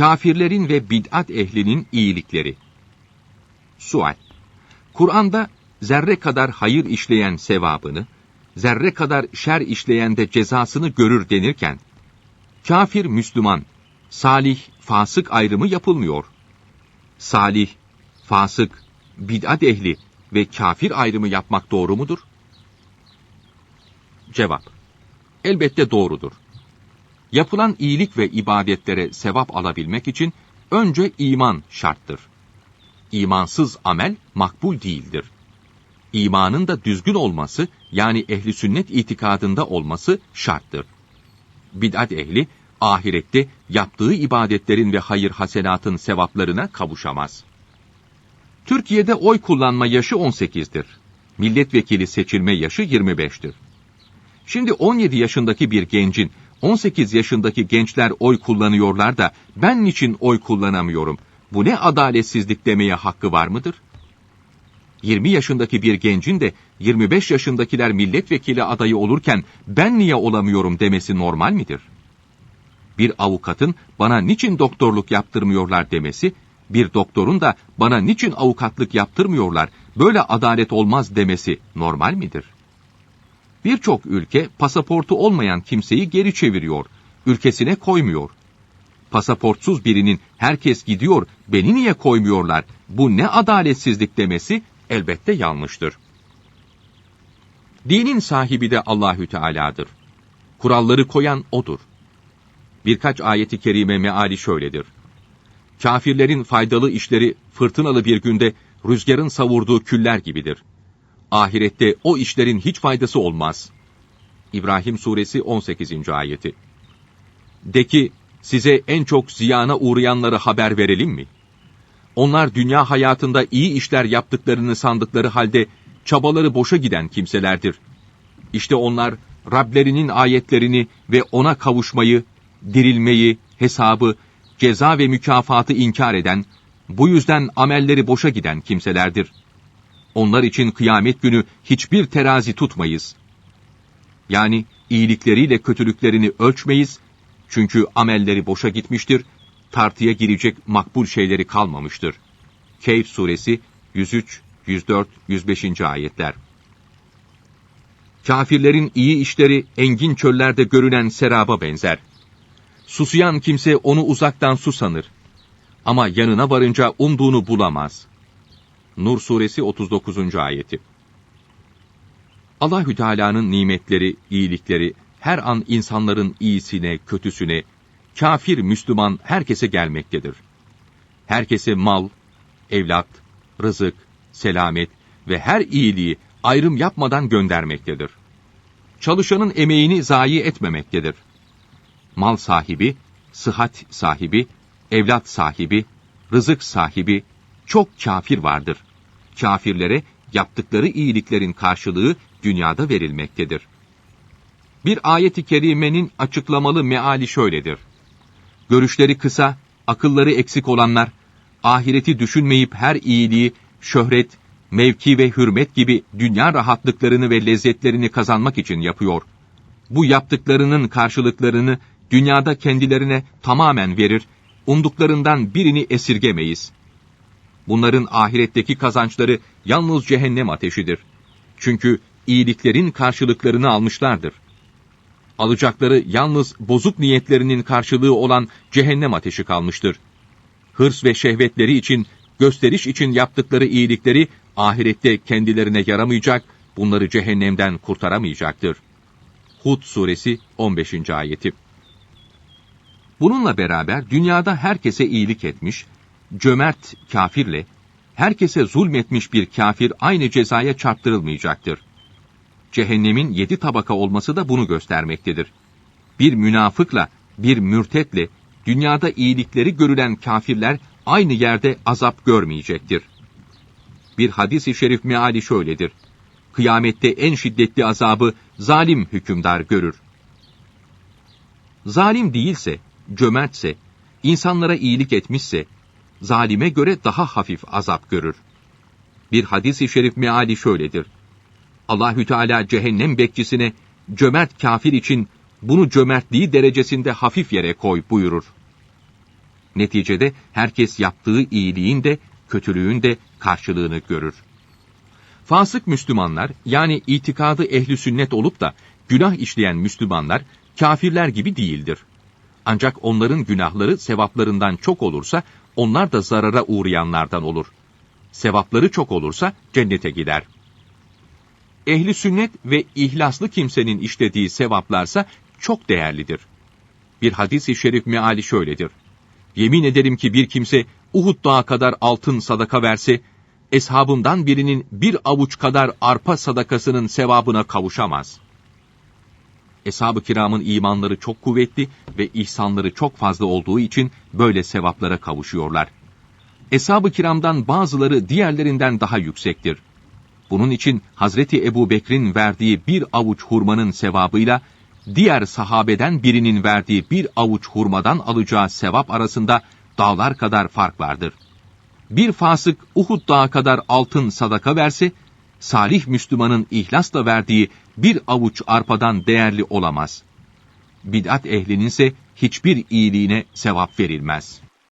Kafirlerin ve bid'at ehlinin iyilikleri. Sual. Kur'an'da zerre kadar hayır işleyen sevabını, zerre kadar şer işleyen de cezasını görür denirken, kafir Müslüman, salih, fasık ayrımı yapılmıyor. Salih, fasık, bid'at ehli ve kafir ayrımı yapmak doğru mudur? Cevap. Elbette doğrudur. Yapılan iyilik ve ibadetlere sevap alabilmek için önce iman şarttır. İmansız amel makbul değildir. İmanın da düzgün olması yani ehli sünnet itikadında olması şarttır. Bid'at ehli ahirette yaptığı ibadetlerin ve hayır hasenatın sevaplarına kavuşamaz. Türkiye'de oy kullanma yaşı 18'dir. Milletvekili seçilme yaşı 25'tir. Şimdi 17 yaşındaki bir gencin 18 yaşındaki gençler oy kullanıyorlar da ben niçin oy kullanamıyorum? Bu ne adaletsizlik demeye hakkı var mıdır? 20 yaşındaki bir gencin de 25 yaşındakiler milletvekili adayı olurken ben niye olamıyorum demesi normal midir? Bir avukatın bana niçin doktorluk yaptırmıyorlar demesi, bir doktorun da bana niçin avukatlık yaptırmıyorlar, böyle adalet olmaz demesi normal midir? Birçok ülke pasaportu olmayan kimseyi geri çeviriyor, ülkesine koymuyor. Pasaportsuz birinin herkes gidiyor, beni niye koymuyorlar, bu ne adaletsizlik demesi elbette yanlıştır. Dinin sahibi de Allahü Teala'dır. Kuralları koyan odur. Birkaç ayeti kerime meali şöyledir. Kafirlerin faydalı işleri fırtınalı bir günde rüzgarın savurduğu küller gibidir. Ahirette o işlerin hiç faydası olmaz. İbrahim suresi 18. ayeti. De ki, size en çok ziyana uğrayanları haber verelim mi? Onlar dünya hayatında iyi işler yaptıklarını sandıkları halde çabaları boşa giden kimselerdir. İşte onlar Rablerinin ayetlerini ve ona kavuşmayı, dirilmeyi, hesabı, ceza ve mükafatı inkar eden, bu yüzden amelleri boşa giden kimselerdir. Onlar için kıyamet günü hiçbir terazi tutmayız. Yani iyilikleriyle kötülüklerini ölçmeyiz, çünkü amelleri boşa gitmiştir, tartıya girecek makbul şeyleri kalmamıştır. Keyf suresi 103, 104, 105. ayetler. Kafirlerin iyi işleri engin çöllerde görünen seraba benzer. Susayan kimse onu uzaktan su sanır. Ama yanına varınca umduğunu bulamaz. Nur suresi 39. ayeti. Allahü Teala'nın nimetleri, iyilikleri her an insanların iyisine, kötüsüne, kafir, Müslüman herkese gelmektedir. Herkese mal, evlat, rızık, selamet ve her iyiliği ayrım yapmadan göndermektedir. Çalışanın emeğini zayi etmemektedir. Mal sahibi, sıhhat sahibi, evlat sahibi, rızık sahibi çok kafir vardır. Kafirlere yaptıkları iyiliklerin karşılığı dünyada verilmektedir. Bir ayeti kerimenin açıklamalı meali şöyledir. Görüşleri kısa, akılları eksik olanlar, ahireti düşünmeyip her iyiliği, şöhret, mevki ve hürmet gibi dünya rahatlıklarını ve lezzetlerini kazanmak için yapıyor. Bu yaptıklarının karşılıklarını dünyada kendilerine tamamen verir, umduklarından birini esirgemeyiz. Bunların ahiretteki kazançları yalnız cehennem ateşidir. Çünkü iyiliklerin karşılıklarını almışlardır. Alacakları yalnız bozuk niyetlerinin karşılığı olan cehennem ateşi kalmıştır. Hırs ve şehvetleri için, gösteriş için yaptıkları iyilikleri ahirette kendilerine yaramayacak, bunları cehennemden kurtaramayacaktır. Hud suresi 15. ayeti. Bununla beraber dünyada herkese iyilik etmiş, cömert kafirle, herkese zulmetmiş bir kafir aynı cezaya çarptırılmayacaktır. Cehennemin yedi tabaka olması da bunu göstermektedir. Bir münafıkla, bir mürtetle, dünyada iyilikleri görülen kafirler aynı yerde azap görmeyecektir. Bir hadis-i şerif meali şöyledir. Kıyamette en şiddetli azabı zalim hükümdar görür. Zalim değilse, cömertse, insanlara iyilik etmişse, zalime göre daha hafif azap görür. Bir hadis-i şerif meali şöyledir. Allahü Teala cehennem bekçisine cömert kafir için bunu cömertliği derecesinde hafif yere koy buyurur. Neticede herkes yaptığı iyiliğin de kötülüğün de karşılığını görür. Fasık Müslümanlar yani itikadı ehli sünnet olup da günah işleyen Müslümanlar kafirler gibi değildir. Ancak onların günahları sevaplarından çok olursa onlar da zarara uğrayanlardan olur. Sevapları çok olursa cennete gider. Ehli sünnet ve ihlaslı kimsenin işlediği sevaplarsa çok değerlidir. Bir hadis-i şerif meali şöyledir. Yemin ederim ki bir kimse Uhud dağı kadar altın sadaka verse, eshabımdan birinin bir avuç kadar arpa sadakasının sevabına kavuşamaz. Eshab-ı kiramın imanları çok kuvvetli ve ihsanları çok fazla olduğu için böyle sevaplara kavuşuyorlar. Eshab-ı kiramdan bazıları diğerlerinden daha yüksektir. Bunun için Hazreti Ebu Bekir'in verdiği bir avuç hurmanın sevabıyla, diğer sahabeden birinin verdiği bir avuç hurmadan alacağı sevap arasında dağlar kadar fark vardır. Bir fasık Uhud dağı kadar altın sadaka verse, salih Müslümanın ihlasla verdiği bir avuç arpadan değerli olamaz. Bid'at ehlinin ise hiçbir iyiliğine sevap verilmez.''